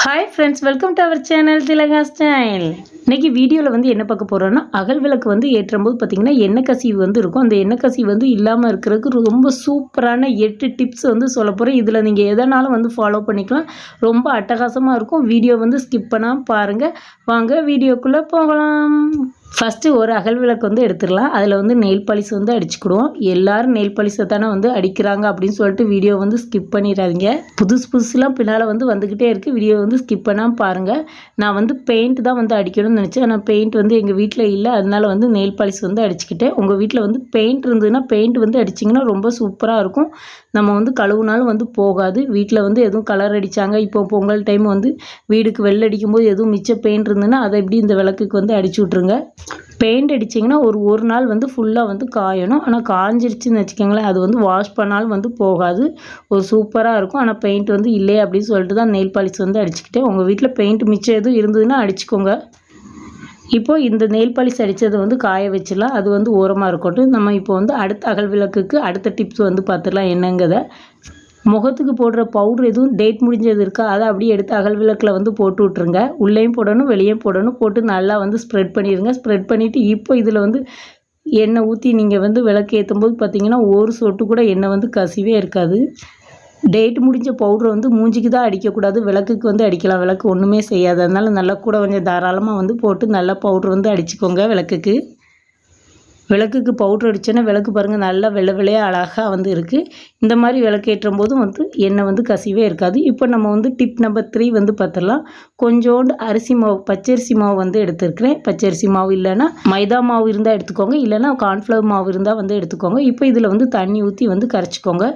Hi friends welcome to our channel Thilaga style இன்றைக்கி வீடியோவில் வந்து என்ன பார்க்க போகிறோன்னா அகல் விளக்கு வந்து ஏற்றும்போது பார்த்திங்கன்னா எண்ணெய் கசிவு வந்து இருக்கும். அந்த எண்ணெய் கசிவு வந்து இல்லாமல் இருக்கிறதுக்கு ரொம்ப சூப்பரான எட்டு டிப்ஸ் வந்து சொல்ல போகிறேன் இதில் நீங்கள் எதனாலும் வந்து ஃபாலோ பண்ணிக்கலாம். ரொம்ப அட்டகாசமாக இருக்கும். வீடியோ வந்து ஸ்கிப் பண்ணாமல் பாருங்கள் வாங்க வீடியோக்குள்ளே போகலாம். ஃபஸ்ட்டு ஒரு அகல் விளக்கு வந்து எடுத்துடலாம். அதில் வந்து நெயில் பாலிஸ் வந்து அடிச்சுக்கிடுவோம். எல்லாரும் நெயில் பாலிஷை தானே வந்து அடிக்கிறாங்க அப்படின்னு சொல்லிட்டு வீடியோ வந்து ஸ்கிப் பண்ணிடாதீங்க. புதுசு புதுசுலாம் பின்னால் வந்து வந்துக்கிட்டே இருக்குது வீடியோ வந்து ஸ்கிப் பண்ணாமல் பாருங்கள் நான் வந்து பெயிண்ட் தான் வந்து அடிக்கணும்னு நினச்சேன். ஆனால் பெயிண்ட் வந்து எங்கள் வீட்டில் இல்லை. அதனால் வந்து நெயில் பாலிஷ் வந்து அடிச்சுக்கிட்டேன். உங்கள் வீட்டில் வந்து பெயிண்ட் இருந்ததுன்னா பெயிண்ட் வந்து அடிச்சிங்கன்னா ரொம்ப சூப்பராக இருக்கும். நம்ம வந்து கழுவுனாலும் வந்து போகாது. வீட்டில் வந்து எதுவும் கலர் அடித்தாங்க இப்போ பொங்கல் டைம் வந்து வீடுக்கு வெள்ளை அடிக்கும்போது எதுவும் மிச்ச பெயிண்ட் இருந்ததுன்னா அதை எப்படி இந்த விளக்குக்கு வந்து அடிச்சு விட்ருங்க பெயிண்ட் அடிச்சிங்கன்னா ஒரு ஒரு நாள் வந்து ஃபுல்லாக வந்து காயணும். ஆனால் காஞ்சிருச்சுன்னு வச்சுக்கோங்களேன் அது வந்து வாஷ் பண்ணாலும் வந்து போகாது. ஒரு சூப்பராக இருக்கும். ஆனால் பெயிண்ட் வந்து இல்லையே அப்படின்னு சொல்லிட்டு தான் நெயில் பாலிஷ் வந்து அடிச்சுக்கிட்டேன். உங்கள் வீட்டில் பெயிண்ட் மிச்சம் எதுவும் இருந்ததுன்னா அடிச்சுக்கோங்க. இப்போ இந்த நெயில் பாலிஷ் அடித்ததை வந்து காய வச்சிடலாம். அது வந்து ஓரமாக இருக்கட்டும். நம்ம இப்போ வந்து அடுத்த அகல் விளக்குக்கு அடுத்த டிப்ஸ் வந்து பார்த்துடலாம் என்னங்கிறத. முகத்துக்கு போடுற பவுடர் எதுவும் டேட் முடிஞ்சது இருக்கா அதை அப்படியே எடுத்து அகல் விளக்கில் வந்து போட்டு விட்ருங்க உள்ளேயும் போடணும் வெளியும் போடணும் போட்டு நல்லா வந்து ஸ்ப்ரெட் பண்ணிடுங்க ஸ்ப்ரெட் பண்ணிவிட்டு இப்போ இதில் வந்து எண்ணெய் ஊற்றி நீங்கள் வந்து விளக்கு ஏற்றும் போது பார்த்தீங்கன்னா ஒரு சொட்டு கூட எண்ணெய் வந்து கசிவே இருக்காது. டேட் முடிஞ்ச பவுடரை வந்து மூஞ்சிக்கு தான் அடிக்கக்கூடாது விளக்குக்கு வந்து அடிக்கலாம். விளக்கு ஒன்றுமே செய்யாது. அதனால் நல்லா கூட கொஞ்சம் தாராளமாக வந்து போட்டு நல்லா பவுட்ரு வந்து அடிச்சுக்கோங்க விளக்குக்கு. விளக்குக்கு பவுட்ரு அடித்தோன்னா விளக்கு பாருங்கள் நல்லா வெள்ளை வெள்ளையாக அழகாக வந்து இருக்குது இந்த மாதிரி விளக்கேற்றும் போதும் வந்து எண்ணெய் வந்து கசிவே இருக்காது. இப்போ நம்ம வந்து டிப் நம்பர் த்ரீ வந்து பார்த்துடலாம். கொஞ்சோண்டு அரிசி மாவு பச்சரிசி மாவு வந்து எடுத்துருக்கிறேன். பச்சரிசி மாவு இல்லைன்னா மைதா மாவு இருந்தால் எடுத்துக்கோங்க. இல்லைன்னா கார்ன்ஃப்ளவர் மாவு இருந்தால் வந்து எடுத்துக்கோங்க. இப்போ இதில் வந்து தண்ணி ஊற்றி வந்து கரைச்சிக்கோங்க.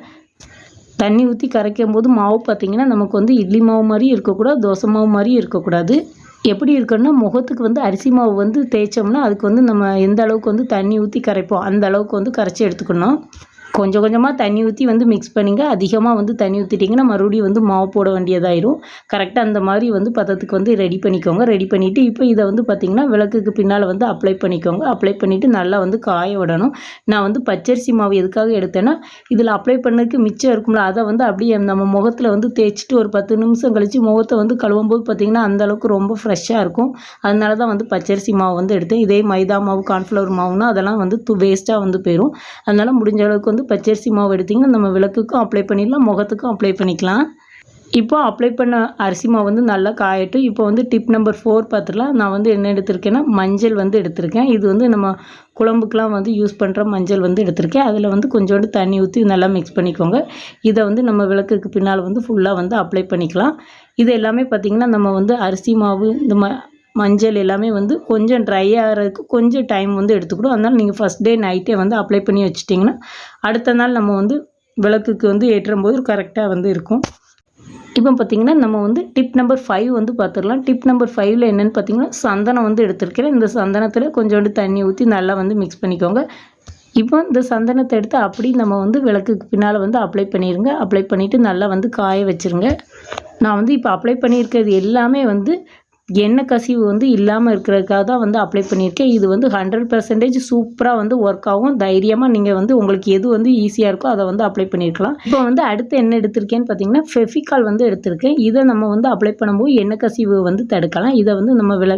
தண்ணி ஊற்றி கரைக்கும் போது மாவு பார்த்திங்கன்னா நமக்கு வந்து இட்லி மாவு மாதிரி இருக்கக்கூடாது தோசை மாவு மாதிரியும் இருக்கக்கூடாது. எப்படி இருக்குன்னா முகத்துக்கு வந்து அரிசி மாவு வந்து தேய்ச்சோம்னா அதுக்கு வந்து நம்ம எந்த அளவுக்கு வந்து தண்ணி ஊற்றி கரைப்போம் அந்த அளவுக்கு வந்து கரைச்சி எடுத்துக்கணும். கொஞ்சம் கொஞ்சமாக தண்ணி ஊற்றி வந்து மிக்ஸ் பண்ணிங்க. அதிகமாக வந்து தண்ணி ஊற்றிட்டிங்கன்னா மறுபடியும் வந்து மாவு போட வேண்டியதாயிரும். கரெக்டாக அந்த மாதிரி வந்து பதத்துக்கு வந்து ரெடி பண்ணிக்கோங்க. ரெடி பண்ணிவிட்டு இப்போ இதை வந்து பார்த்திங்கன்னா விளக்குக்கு பின்னால் வந்து அப்ளை பண்ணிக்கோங்க. அப்ளை பண்ணிவிட்டு நல்லா வந்து காய விடணும். நான் வந்து பச்சரிசி மாவு எதுக்காக எடுத்தேன்னா இதில் அப்ளை பண்ணதுக்கு மிச்சம் இருக்கும்ல அதை வந்து அப்படியே நம்ம முகத்தில் வந்து தேய்ச்சிட்டு ஒரு பத்து நிமிஷம் கழித்து முகத்தை வந்து கழுவும் போது பார்த்திங்கன்னா அந்தளவுக்கு ரொம்ப ஃப்ரெஷ்ஷாக இருக்கும். அதனால தான் வந்து பச்சரிசி மாவு வந்து எடுத்தேன். இதே மைதா மாவு கார்ன்ஃப்ளவர் மாவுனா அதெல்லாம் வந்து து வேஸ்ட்டாக வந்து போயிடும் அதனால் முடிஞ்ச அளவுக்கு வந்து பச்சரிசி மாவு எடுத்திங்கன்னா நம்ம விளக்குக்கும் அப்ளை பண்ணிடலாம் முகத்துக்கும் அப்ளை பண்ணிக்கலாம். இப்போ அப்ளை பண்ண அரிசி மாவு வந்து நல்லா காயட்டும். இப்போ வந்து டிப் நம்பர் ஃபோர் பார்த்துலாம் நான் வந்து என்ன எடுத்திருக்கேன்னா மஞ்சள் வந்து எடுத்திருக்கேன். இது வந்து நம்ம குழம்புக்கெலாம் வந்து யூஸ் பண்ணுற மஞ்சள் வந்து எடுத்திருக்கேன். அதில் வந்து கொஞ்சோண்டு தண்ணி ஊற்றி நல்லா மிக்ஸ் பண்ணிக்கோங்க. இதை வந்து நம்ம விளக்குக்கு பின்னால் வந்து ஃபுல்லாக வந்து அப்ளை பண்ணிக்கலாம். இது எல்லாமே பார்த்திங்கன்னா நம்ம வந்து அரிசி மாவு இந்த மா மஞ்சள் எல்லாமே வந்து கொஞ்சம் ட்ரை ஆகிறதுக்கு கொஞ்சம் டைம் வந்து எடுத்துக்கிடும் அதனால் நீங்கள் ஃபஸ்ட் டே நைட்டே வந்து அப்ளை பண்ணி வச்சிட்டிங்கன்னா அடுத்த நாள் நம்ம வந்து விளக்குக்கு வந்து ஏற்றும் போது கரெக்டாக வந்து இருக்கும். இப்போ பார்த்திங்கன்னா நம்ம வந்து டிப் நம்பர் ஃபைவ் வந்து பார்த்துடலாம் டிப் நம்பர் ஃபைவ்ல என்னென்னு பார்த்தீங்கன்னா சந்தனம் வந்து எடுத்துருக்கிறேன் இந்த சந்தனத்தில் கொஞ்சோண்டு தண்ணி ஊற்றி நல்லா வந்து மிக்ஸ் பண்ணிக்கோங்க. இப்போ இந்த சந்தனத்தை எடுத்து அப்படி நம்ம வந்து விளக்குக்கு பின்னால் வந்து அப்ளை பண்ணிடுங்க அப்ளை பண்ணிவிட்டு நல்லா வந்து காய வச்சுருங்க. நான் வந்து இப்போ அப்ளை பண்ணியிருக்கிறது எல்லாமே வந்து எண்ணெய் கசிவு வந்து இல்லாமல் இருக்கிறதுக்காக தான் வந்து அப்ளை பண்ணியிருக்கேன். இது வந்து ஹண்ட்ரட் பர்சன்டேஜ் சூப்பராக வந்து ஒர்க் ஆகும். தைரியமாக நீங்கள் வந்து உங்களுக்கு எது வந்து ஈஸியாக இருக்கோ அதை வந்து அப்ளை பண்ணியிருக்கலாம். இப்போ வந்து அடுத்து என்ன எடுத்திருக்கேன்னு பார்த்தீங்கன்னா ஃபெஃபிகால் வந்து எடுத்திருக்கேன். இதை நம்ம வந்து அப்ளை பண்ணும்போது எண்ணெய் கசிவு வந்து தடுக்கலாம். இதை வந்து நம்ம விள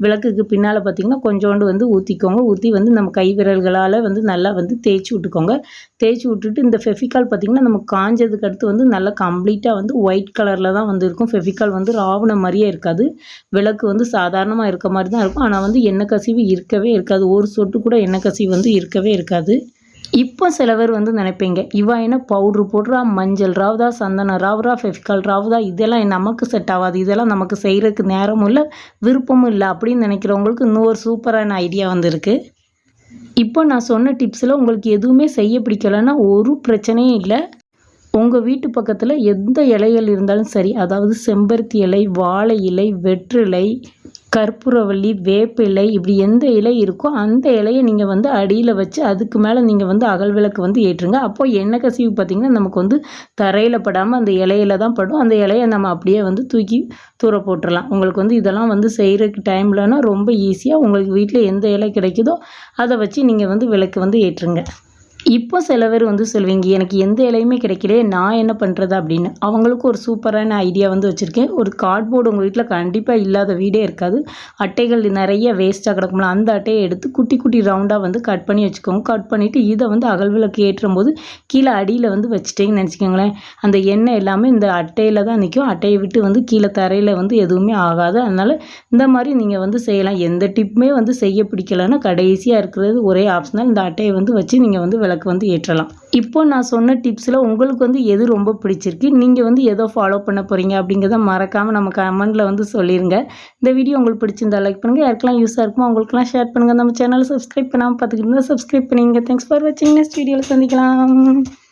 விளக்குக்கு பின்னால் பார்த்திங்கன்னா கொஞ்சோண்டு வந்து ஊற்றிக்கோங்க ஊற்றி வந்து நம்ம கை விரல்களால் வந்து நல்லா வந்து தேய்ச்சி விட்டுக்கோங்க. தேய்ச்சி விட்டுட்டு இந்த ஃபெஃபிகால் பார்த்திங்கன்னா நம்ம காஞ்சதுக்கு அடுத்து வந்து நல்லா கம்ப்ளீட்டாக வந்து ஒயிட் கலரில் தான் வந்து இருக்கும். ஃபெஃபிகால் வந்து ராவண மாதிரியே இருக்காது. விளக்கு வந்து சாதாரணமாக இருக்க மாதிரி தான் இருக்கும். ஆனால் வந்து எண்ணெய் கசிவு இருக்கவே இருக்காது. ஒரு சொட்டு கூட எண்ணெய் கசிவு வந்து இருக்கவே இருக்காது. இப்போ சில பேர் வந்து நினைப்பீங்க இவா என்ன பவுட்ரு போடுறா மஞ்சள் ராவுதா சந்தனம் ராவுரா ஃபெஃபிகால் ராவுதா இதெல்லாம் நமக்கு செட் ஆகாது இதெல்லாம் நமக்கு செய்கிறதுக்கு நேரமும் இல்லை விருப்பமும் இல்லை அப்படின்னு நினைக்கிறவங்களுக்கு இன்னொரு சூப்பரான ஐடியா வந்திருக்கு. இப்போ நான் சொன்ன டிப்ஸில் உங்களுக்கு எதுவுமே செய்ய பிடிக்கலைன்னா ஒரு பிரச்சனையும் இல்லை. உங்கள் வீட்டு பக்கத்தில் எந்த இலைகள் இருந்தாலும் சரி அதாவது செம்பருத்தி இலை வாழை இலை வெற்றிலை கற்பூரவள்ளி வேப்பிலை இப்படி எந்த இலை இருக்கோ அந்த இலையை நீங்கள் வந்து அடியில் வச்சு அதுக்கு மேலே நீங்கள் வந்து அகல் விளக்கு வந்து ஏற்றுங்க. அப்போது எண்ணெய் கசிவு பார்த்திங்கன்னா நமக்கு வந்து தரையில் படாமல் அந்த இலையில தான் படும். அந்த இலையை நம்ம அப்படியே வந்து தூக்கி தூர போட்டுடலாம் உங்களுக்கு வந்து இதெல்லாம் வந்து செய்கிறதுக்கு டைம்லனா ரொம்ப ஈஸியாக உங்களுக்கு வீட்டில் எந்த இலை கிடைக்குதோ அதை வச்சு நீங்கள் வந்து விளக்கு வந்து ஏற்றுங்க. இப்போ சில பேர் வந்து சொல்லுவீங்க எனக்கு எந்த இலையுமே கிடைக்கல நான் என்ன பண்ணுறது அப்படின்னு. அவங்களுக்கு ஒரு சூப்பரான ஐடியா வந்து வச்சுருக்கேன். ஒரு கார்ட்போர்டு உங்கள் வீட்டில் கண்டிப்பாக இல்லாத வீடே இருக்காது. அட்டைகள் நிறைய வேஸ்ட்டாக கிடக்கும்ல அந்த அட்டையை எடுத்து குட்டி குட்டி ரவுண்டாக வந்து கட் பண்ணி வச்சுக்கோங்க. கட் பண்ணிவிட்டு இதை வந்து அகல்விளக்கு ஏற்றும் போது கீழே அடியில் வந்து வச்சுட்டேங்கன்னு நினச்சிக்கோங்களேன். அந்த எண்ணெய் எல்லாமே இந்த அட்டையில் தான் நிற்கும் அட்டையை விட்டு வந்து கீழே தரையில் வந்து எதுவுமே ஆகாது. அதனால் இந்த மாதிரி நீங்கள் வந்து செய்யலாம். எந்த டிப்புமே வந்து செய்ய பிடிக்கலன்னா கடைசியாக இருக்கிறது ஒரே ஆப்ஷனால் இந்த அட்டையை வந்து வச்சு நீங்கள் வந்து விளக்கு வந்து ஏற்றலாம். இப்போ நான் சொன்ன டிப்ஸில் உங்களுக்கு வந்து எது ரொம்ப பிடிச்சிருக்கு? நீங்கள் வந்து எதோ ஃபாலோ பண்ண போகிறீங்க அப்படிங்கிறத மறக்காமல் நம்ம கமெண்டில் வந்து சொல்லிடுங்க இந்த வீடியோ உங்களுக்கு பிடிச்சிருந்தா லைக் பண்ணுங்கள் யாருக்கெல்லாம் யூஸாக இருக்குமோ அவங்களுக்குலாம் ஷேர் பண்ணுங்கள் நம்ம சேனலை சப்ஸ்கிரைப் பண்ணாமல் பார்த்துக்கிட்டு சப்ஸ்கிரைப் பண்ணிங்க. தேங்க்ஸ் ஃபார் வாட்சிங் நெக்ஸ்ட் வீடியோவில் சந்திக்கலாம்.